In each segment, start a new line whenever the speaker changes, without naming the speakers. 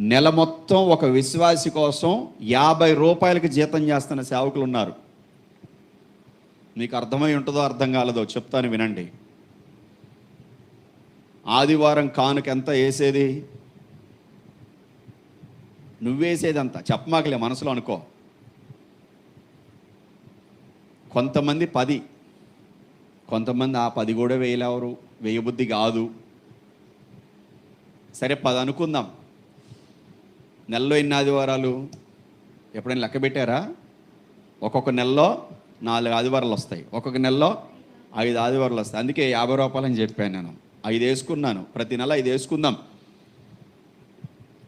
నెల మొత్తం ఒక విశ్వాసి కోసం యాభై రూపాయలకి జీతం చేస్తున్న సేవకులు ఉన్నారు. మీకు అర్థమై ఉంటుందో అర్థం కాలేదో చెప్తాను వినండి. ఆదివారం కానుక ఎంత వేసేది? నువ్వేసేది అంత. చెప్పమాకలే మనసులో అనుకో. కొంతమంది పది. కొంతమంది ఆ పది కూడా వేయలేవరు. వేయబుద్ధి కాదు. సరే పది అనుకుందాం. నెలలో ఎన్ని ఆదివారాలు? ఎప్పుడైనా లెక్క పెట్టారా? ఒక్కొక్క నెలలో నాలుగు ఆదివారాలు వస్తాయి. ఒక్కొక్క నెలలో ఐదు ఆదివారాలు వస్తాయి. అందుకే యాభై రూపాయలు అని చెప్పాను నేను. ఐదు వేసుకున్నాను. ప్రతి నెల ఐదు వేసుకుందాం.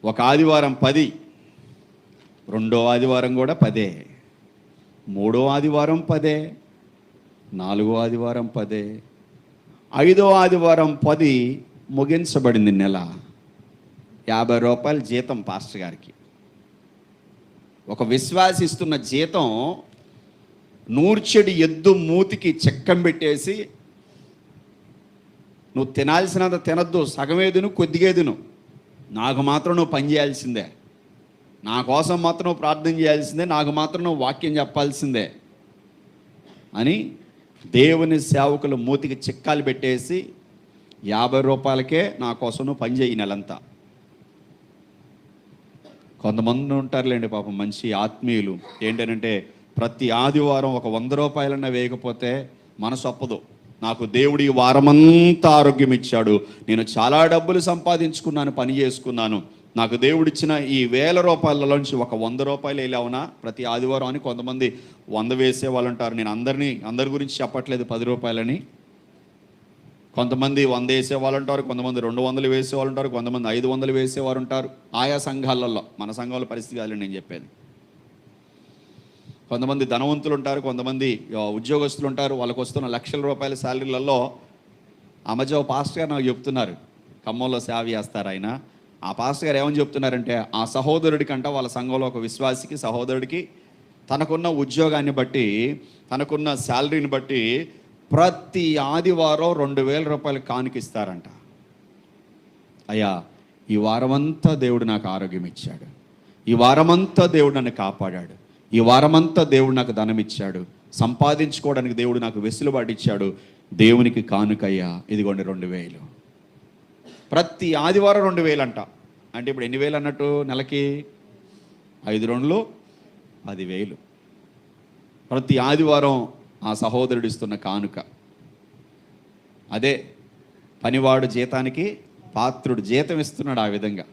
ఒక ఆదివారం పది రెండో ఆదివారం కూడా పదే మూడో ఆదివారం పదే నాలుగో ఆదివారం పదే ఐదో ఆదివారం పది ముగించబడింది నెల. యాభై రూపాయలు జీతం పాస్టర్ గారికి. ఒక విశ్వాసి ఇస్తున్న జీతం నూర్చెడి ఎద్దు మూతికి చెక్కం పెట్టేసి నువ్వు తినాల్సినంత తినద్దు సగమేదును కొద్దిగేదును నాకు మాత్రం నువ్వు పని చేయాల్సిందే. నా కోసం మాత్రం నువ్వు ప్రార్థన చేయాల్సిందే నాకు మాత్రం నువ్వు వాక్యం చెప్పాల్సిందే. అని దేవుని సేవకులు మూతికి చిక్కాలు పెట్టేసి యాభై రూపాయలకే నా కోసం నువ్వు పని చేయి నెలంతా. కొంతమంది ఉంటారులేండి పాపం మంచి ఆత్మీయులు. ఏంటంటే ప్రతి ఆదివారం ఒక వంద రూపాయలన్నా వేయకపోతే మనసు అప్పదు. నాకు దేవుడు ఈ వారమంతా ఆరోగ్యం ఇచ్చాడు నేను చాలా డబ్బులు సంపాదించుకున్నాను పని చేసుకున్నాను. నాకు దేవుడిచ్చిన ఈ వేల రూపాయలలోంచి ఒక వంద రూపాయలు వెళ్ళావునా ప్రతి ఆదివారం అని కొంతమంది వంద వేసే వాళ్ళు ఉంటారు నేను అందరినీ అందరి గురించి చెప్పట్లేదు పది రూపాయలని. కొంతమంది వంద వేసే వాళ్ళు ఉంటారు కొంతమంది రెండు వందలు వేసే వాళ్ళు ఉంటారు కొంతమంది ఐదు వందలు వేసేవారు ఉంటారు. ఆయా సంఘాలలో మన సంఘాల పరిస్థితి కాదు నేను చెప్పేది. కొంతమంది ధనవంతులు ఉంటారు కొంతమంది ఉద్యోగస్తులు ఉంటారు వాళ్ళకు వస్తున్న లక్షల రూపాయల శాలరీలలో ఆ మధ్య పాస్టర్ గారు నాకు చెప్తున్నారు. ఖమ్మంలో సేవ చేస్తారు ఆయన. ఆ పాస్టర్ గారు ఏమని చెప్తున్నారంటే ఆ సహోదరుడి కంట వాళ్ళ సంఘంలో ఒక విశ్వాసికి సహోదరుడికి తనకున్న ఉద్యోగాన్ని బట్టి తనకున్న శాలరీని బట్టి ప్రతి ఆదివారం రెండు వేల రూపాయలు కానుకిస్తారంట అయ్యా ఈ వారమంతా దేవుడు నాకు ఆరోగ్యం ఇచ్చాడు. ఈ వారమంతా దేవుడు నన్ను కాపాడాడు. ఈ వారమంతా దేవుడు నాకు ధనం ఇచ్చాడు. సంపాదించుకోవడానికి దేవుడు నాకు వెసులుబాటు ఇచ్చాడు. దేవునికి కానుకయ్యా ఇదిగోండి రెండు వేలు. ప్రతి ఆదివారం రెండు వేలు అంట అంటే ఇప్పుడు ఎన్ని వేలు అన్నట్టు నెలకి? ఐదు రెండులు పది వేలు. ప్రతి ఆదివారం ఆ సహోదరుడు ఇస్తున్న కానుక. అదే పనివాడు జీతానికి పాత్రుడు జీతం ఇస్తున్నాడు ఆ విధంగా.